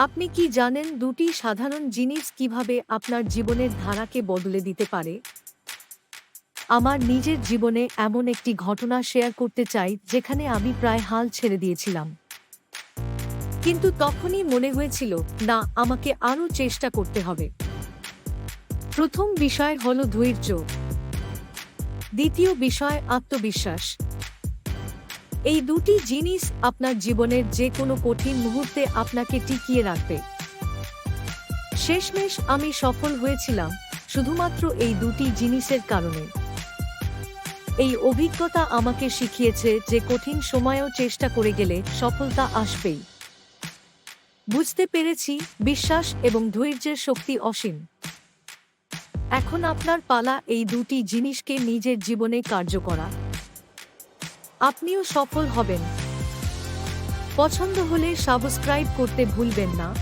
আপনি কি জানেন দুটি সাধারণ জিনিস কীভাবে আপনার জীবনের ধারাকে বদলে দিতে পারে? আমার নিজের জীবনে এমন একটি ঘটনা শেয়ার করতে চাই, যেখানে আমি প্রায় হাল ছেড়ে দিয়েছিলাম। কিন্তু তখনই মনে হয়েছিল, না, আমাকে আরও চেষ্টা করতে হবে। প্রথম বিষয় হল ধৈর্য। দ্বিতীয় বিষয় আত্মবিশ্বাস। এই দুটি জিনিস আপনার জীবনের যে কোনো কঠিন মুহূর্তে আপনাকে টিকিয়ে রাখবে। শেষমেশ আমি সফল হয়েছিলাম শুধুমাত্র এই দুটি জিনিসের কারণে। এই অভিজ্ঞতা আমাকে শিখিয়েছে যে কঠিন সময়েও চেষ্টা করে গেলে সফলতা আসবেই। বুঝতে পেরেছি, বিশ্বাস এবং ধৈর্যের শক্তি অসীম। এখন আপনার পালা এই দুটি জিনিসকে নিজের জীবনে কার্য করা। আপনিও সফল হবেন। পছন্দ হলে সাবস্ক্রাইব করতে ভুলবেন না।